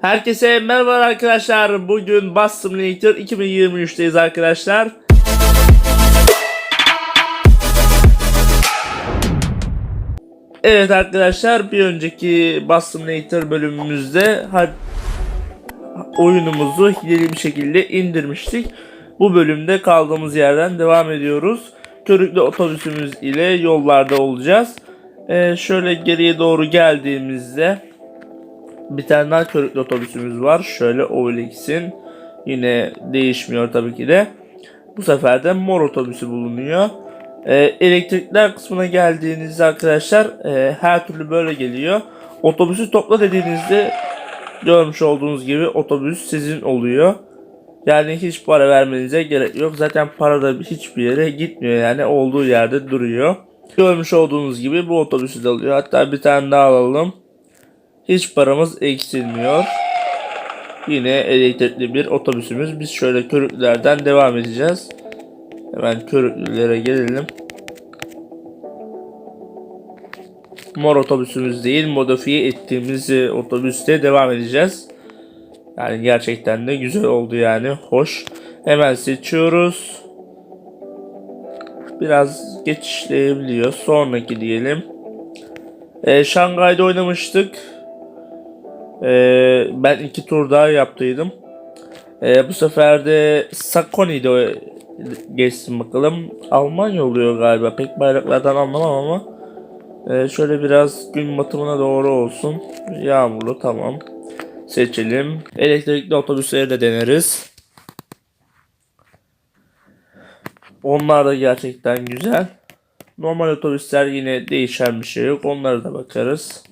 Herkese merhaba arkadaşlar. Bugün Bus Simulator 2023'teyiz arkadaşlar. Evet arkadaşlar bir önceki Bus Simulator bölümümüzde oyunumuzu hileli bir şekilde indirmiştik. Bu bölümde kaldığımız yerden devam ediyoruz. Körüklü otobüsümüz ile yollarda olacağız. Ee, şöyle geriye doğru geldiğimizde bir tane daha körüklü otobüsümüz var. Şöyle OLX'in yine değişmiyor tabii ki de. Bu sefer de mor otobüsü bulunuyor. Ee, elektrikler kısmına geldiğinizde arkadaşlar e, her türlü böyle geliyor. Otobüsü topla dediğinizde görmüş olduğunuz gibi otobüs sizin oluyor. Yani hiç para vermenize gerek yok. Zaten para da hiçbir yere gitmiyor yani olduğu yerde duruyor. Görmüş olduğunuz gibi bu otobüsü de alıyor. Hatta bir tane daha alalım. Hiç paramız eksilmiyor. Yine elektrikli bir otobüsümüz. Biz şöyle körüklülerden devam edeceğiz. Hemen körüklülere gelelim. Mor otobüsümüz değil modifiye ettiğimiz e, otobüste devam edeceğiz. Yani gerçekten de güzel oldu yani. Hoş. Hemen seçiyoruz. Biraz geçişleyebiliyor. Sonraki diyelim. Ee, Şangay'da oynamıştık. Ee, ben iki tur daha yaptıydım. Ee, bu sefer de Sakoni'de geçsin bakalım. Almanya oluyor galiba. Pek bayraklardan anlamam ama. Ee, şöyle biraz gün batımına doğru olsun. Yağmurlu tamam. Seçelim. Elektrikli otobüsleri de deneriz. Onlar da gerçekten güzel. Normal otobüsler yine değişen bir şey yok. Onlara da bakarız.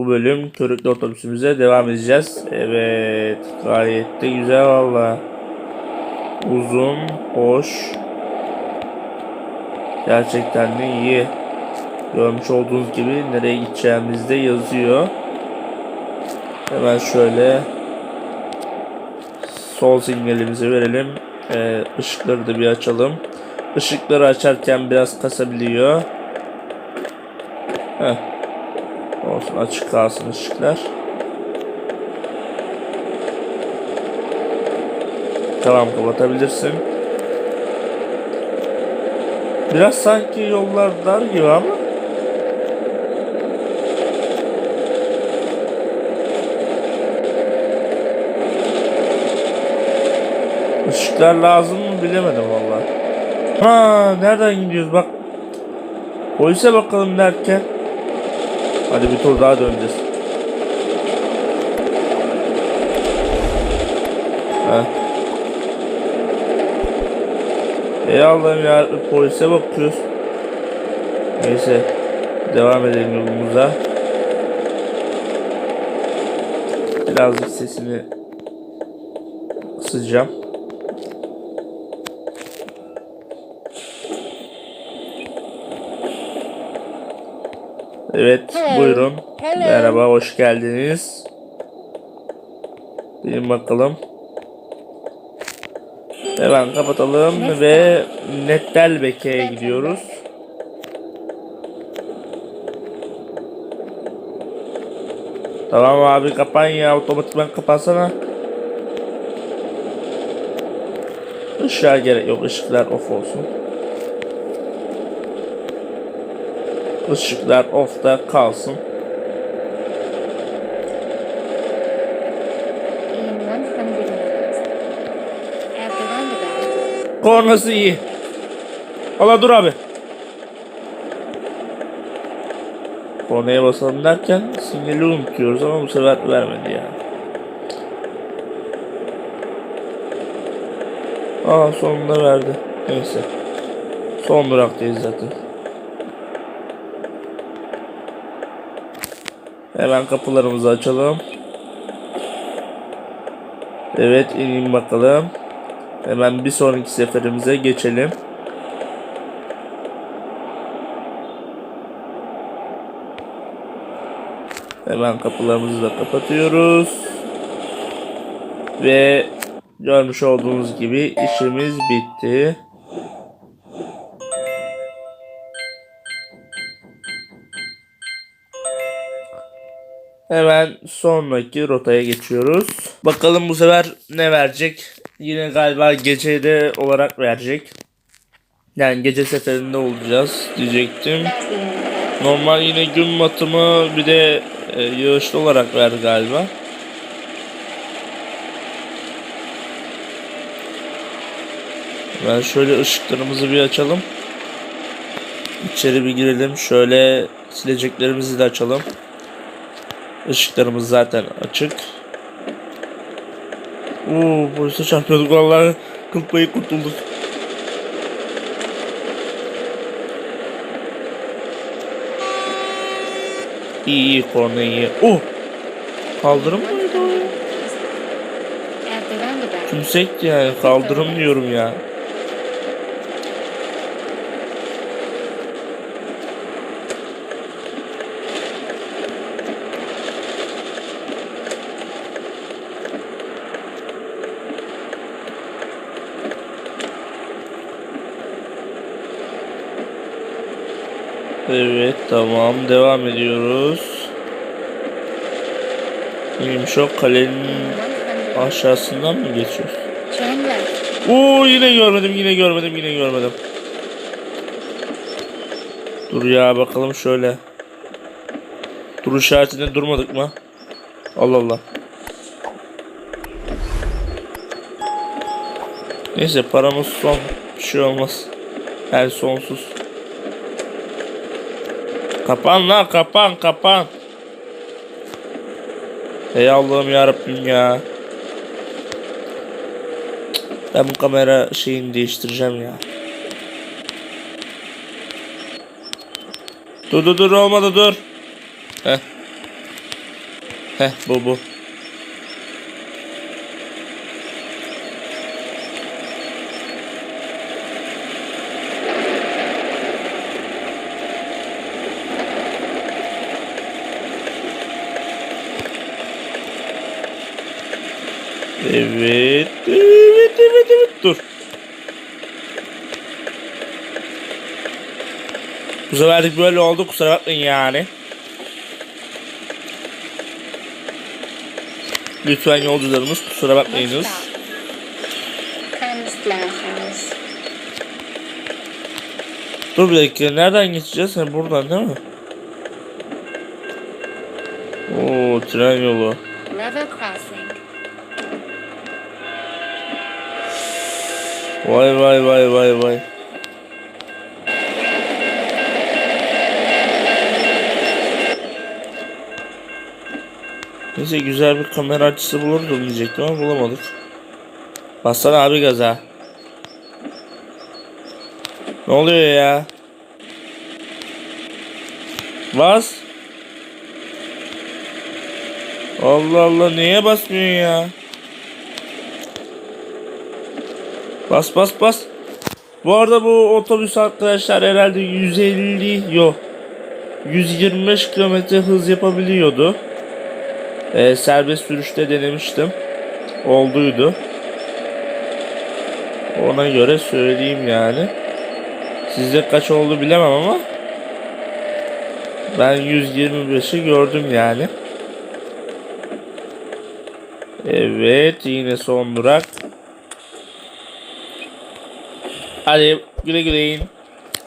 Bu bölüm körüklü otobüsümüze devam edeceğiz. Evet. Gayet de güzel valla. Uzun, hoş. Gerçekten de iyi. Görmüş olduğunuz gibi nereye gideceğimiz de yazıyor. Hemen şöyle sol sinyalimizi verelim. Ee, ışıkları da bir açalım. Işıkları açarken biraz kasabiliyor. Heh. Olsun açık kalsın ışıklar. Tamam kapatabilirsin. Biraz sanki yollar dar gibi ama. Işıklar lazım mı bilemedim valla. Ha nereden gidiyoruz bak. Polise bakalım derken. Hadi bir tur daha döneceğiz. Ha. Ey Allah'ım ya polise bakıyoruz. Neyse devam edelim yolumuza. Birazcık sesini kısacağım. Evet buyurun. Merhaba hoş geldiniz. Bir bakalım. Hemen kapatalım ve Nettelbeke'ye gidiyoruz. Tamam abi kapan ya otomatikman kapansana. Işığa gerek yok ışıklar off olsun. Işıklar off'ta kalsın. in 100 meters. At the roundabout, Kornası iyi. Valla dur abi. Kornaya basalım derken sinyali unutuyoruz ama bu sefer vermedi ya. Aa sonunda verdi. Neyse. Son duraktayız zaten. Hemen kapılarımızı açalım. Evet ineyim bakalım. Hemen bir sonraki seferimize geçelim. Hemen kapılarımızı da kapatıyoruz. Ve görmüş olduğunuz gibi işimiz bitti. Hemen sonraki rotaya geçiyoruz. Bakalım bu sefer ne verecek? Yine galiba gecede olarak verecek. Yani gece seferinde olacağız diyecektim. Normal yine gün batımı bir de e, yağışlı olarak verdi galiba. Ben şöyle ışıklarımızı bir açalım. İçeri bir girelim. Şöyle sileceklerimizi de açalım. Işıklarımız zaten açık. Oo, polise çarpıyorduk vallahi. Kıl payı kurtulduk. İyi korna iyi. Oh! Kaldırım mıydı o Tümsekti yani kaldırım diyorum ya. Evet tamam devam ediyoruz. O kalenin 100. aşağısından mı geçiyoruz? Oo yine görmedim yine görmedim yine görmedim. Dur ya bakalım şöyle. Dur işaretinde durmadık mı? Allah Allah. Neyse paramız son. Bir şey olmaz. Her sonsuz. Kapan la kapan kapan. Ey Allah'ım yarabbim ya. Ben bu kamera şeyini değiştireceğim ya. Dur dur dur olmadı dur. Heh. Heh bu bu. Evet. Evet evet evet dur. Bu seferlik böyle oldu kusura bakmayın yani. Lütfen yolcularımız kusura bakmayınız. Dur bir dakika nereden geçeceğiz? Ha, buradan değil mi? Oo tren yolu. Level Vay vay vay vay vay. Neyse güzel bir kamera açısı bulurdum diyecektim ama bulamadık. Bassana abi gaza. Ne oluyor ya? Bas. Allah Allah niye basmıyorsun ya? Bas bas bas. Bu arada bu otobüs arkadaşlar herhalde 150 yok. 125 km hız yapabiliyordu. Ee, serbest sürüşte denemiştim. Olduydu. Ona göre söyleyeyim yani. Sizde kaç oldu bilemem ama ben 125'i gördüm yani. Evet yine son durak. Hadi güle güle in.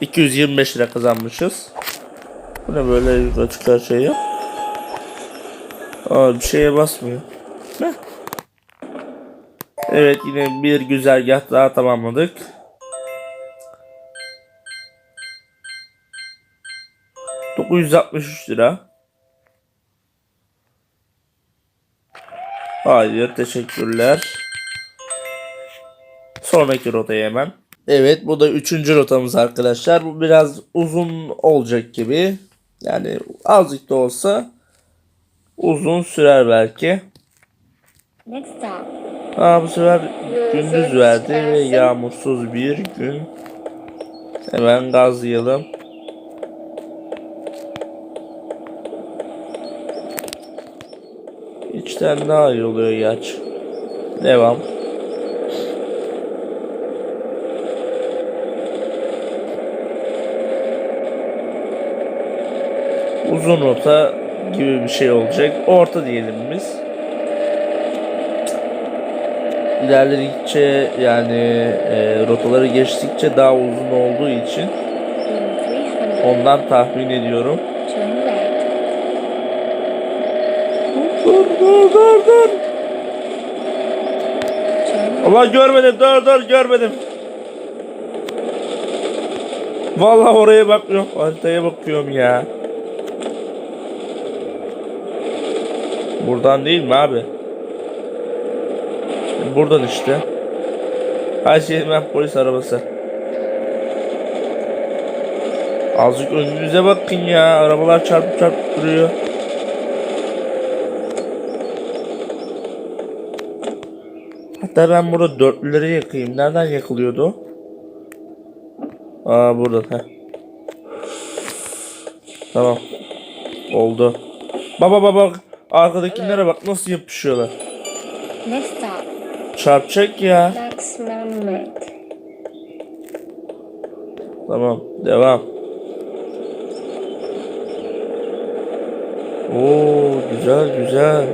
225 lira kazanmışız. Bu ne böyle açık şey yap. Aa bir şeye basmıyor. Heh. Evet yine bir güzergah daha tamamladık. ...963 lira. Hayır teşekkürler. Sonraki rotaya hemen. Evet bu da üçüncü rotamız arkadaşlar. Bu biraz uzun olacak gibi. Yani azıcık da olsa uzun sürer belki. Next stop. Aa bu sefer gündüz verdi ve yağmursuz bir gün. Hemen gazlayalım. İçten daha iyi oluyor yaç. Devam. Uzun rota gibi bir şey olacak. Orta diyelim biz. İlerledikçe yani e, rotaları geçtikçe daha uzun olduğu için In 300. ondan tahmin ediyorum. Dur dur dur dur. Allah görmedim dur dur görmedim. Vallahi oraya bakmıyorum. Haritaya bakıyorum ya. Buradan değil mi abi? Buradan işte. Her şey ben polis arabası. Azıcık önünüze bakın ya. Arabalar çarpıp çarpıp duruyor. Hatta ben burada dörtlüleri yakayım. Nereden yakılıyordu? Aa burada. Heh. Tamam. Oldu. Baba baba arkadakilere bak nasıl yapışıyorlar. Next stop. Çarpacak ya. Tax Monument. Tamam devam. Oo güzel güzel.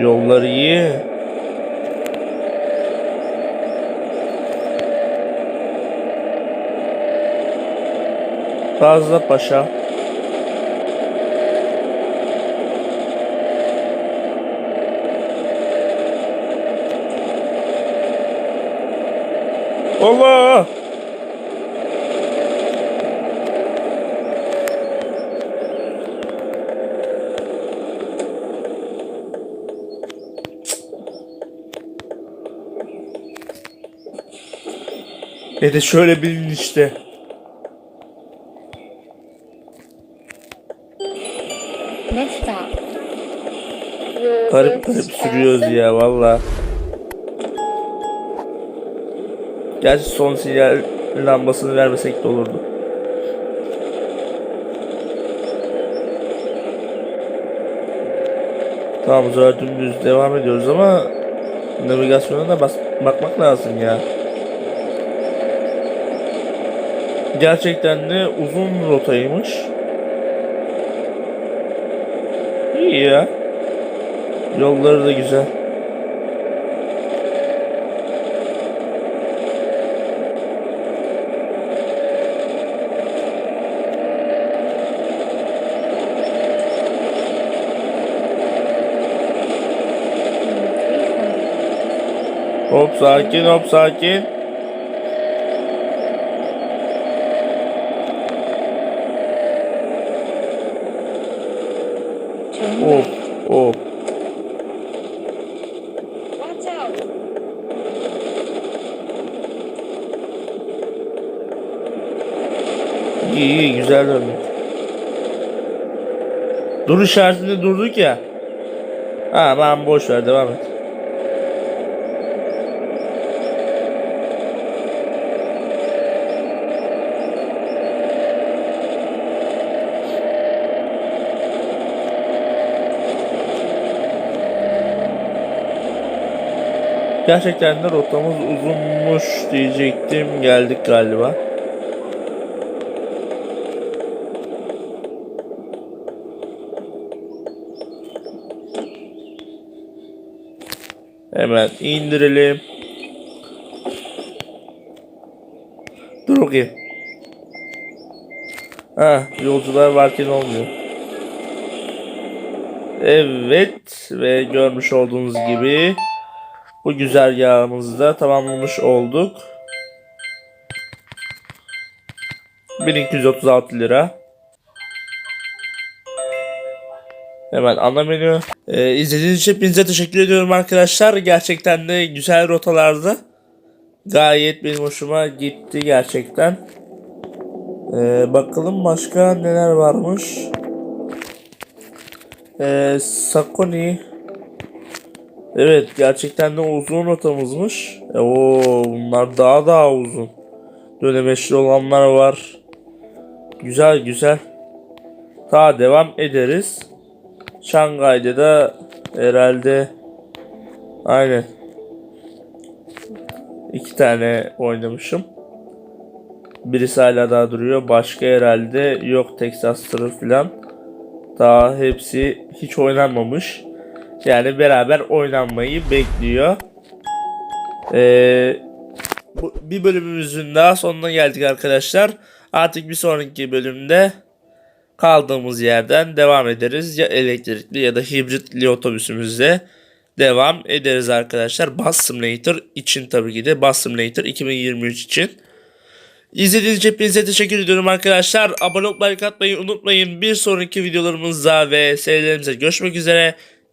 Yollar iyi. Fazla Paşa. Allah! Ne de şöyle bilin işte. Garip garip sürüyoruz ya valla. Gerçi son sinyal lambasını vermesek de olurdu. Tamam bu sefer dümdüz devam ediyoruz ama navigasyona da bas bakmak lazım ya. Gerçekten de uzun rotaymış. İyi ya. Yolları da güzel. Hop sakin hop sakin. Hop hop. İyi iyi güzel döndü. Dur işaretinde durduk ya. Ha ben boş ver devam et. Gerçekten de rotamız uzunmuş diyecektim. Geldik galiba. Hemen indirelim. Dur bakayım. Ha, yolcular varken olmuyor. Evet ve görmüş olduğunuz gibi bu güzergahımızı da tamamlamış olduk. 1236 lira. Hemen ana menü. Ee, izlediğiniz için hepinize teşekkür ediyorum arkadaşlar. Gerçekten de güzel rotalardı. Gayet benim hoşuma gitti gerçekten. Ee, bakalım başka neler varmış. Ee, Sakoni. Evet gerçekten de uzun rotamızmış. E, oo, bunlar daha daha uzun. Dönemeçli olanlar var. Güzel güzel. Daha devam ederiz. Şangay'da da herhalde aynen iki tane oynamışım. Birisi hala daha duruyor. Başka herhalde yok Texas Tırı falan. Daha hepsi hiç oynanmamış. Yani beraber oynanmayı bekliyor. Ee, bu, bir bölümümüzün daha sonuna geldik arkadaşlar. Artık bir sonraki bölümde kaldığımız yerden devam ederiz. Ya elektrikli ya da hibritli otobüsümüzle devam ederiz arkadaşlar. Bus Simulator için tabii ki de Bus Simulator 2023 için. İzlediğiniz için hepinize teşekkür ediyorum arkadaşlar. Abone olup like atmayı unutmayın. Bir sonraki videolarımızda ve serilerimize görüşmek üzere.